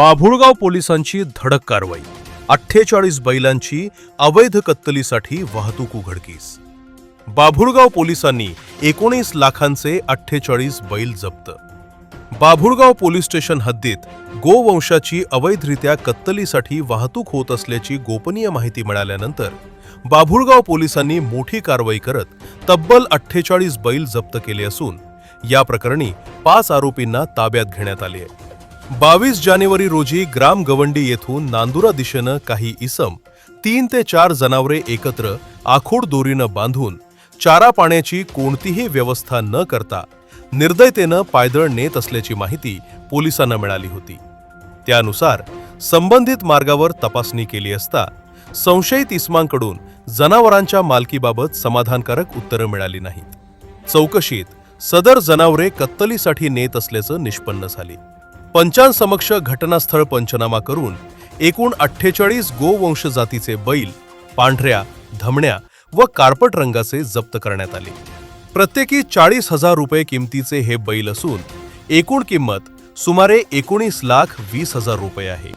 बाभुळगाव पोलिसांची धडक कारवाई. अठ्ठेचाळीस बैलांची अवैध कत्तलीसाठी वाहतूक उघडकीस. बाभुळगाव पोलिसांनी एकोणीस लाखांचे अठ्ठेचाळीस बैल जप्त. बाभुळगाव पोलीस स्टेशन हद्दीत गोवंशाची अवैधरित्या कत्तलीसाठी वाहतूक होत असल्याची गोपनीय माहिती मिळाल्यानंतर बाभुळगाव पोलिसांनी मोठी कारवाई करत तब्बल अठ्ठेचाळीस बैल जप्त केले असून या प्रकरणी पाच आरोपींना ताब्यात घेण्यात आले आहे. बावीस जानेवारी रोजी ग्राम गवंडी येथून नांदुरा दिशेनं काही इसम तीन ते चार जनावरे एकत्र आखूड दोरीनं बांधून चारा पाण्याची कोणतीही व्यवस्था न करता निर्दयतेनं पायदळ नेत असल्याची माहिती पोलिसांना मिळाली होती. त्यानुसार संबंधित मार्गावर तपासणी केली असता संशयित इस्मांकडून जनावरांच्या मालकीबाबत समाधानकारक उत्तरं मिळाली नाहीत. चौकशीत सदर जनावरे कत्तलीसाठी नेत असल्याचं निष्पन्न झाले. पंचांसमक्ष घटनास्थळ पंचनामा करून एकूण अठ्ठेचाळीस गोवंश जातीचे बैल पांढऱ्या धमण्या व कार्पट रंगाचे जप्त करण्यात आले. प्रत्येकी चाळीस हजार रुपये किमतीचे हे बैल असून एकूण किंमत सुमारे एकोणीस लाख वीस हजार रुपये आहे.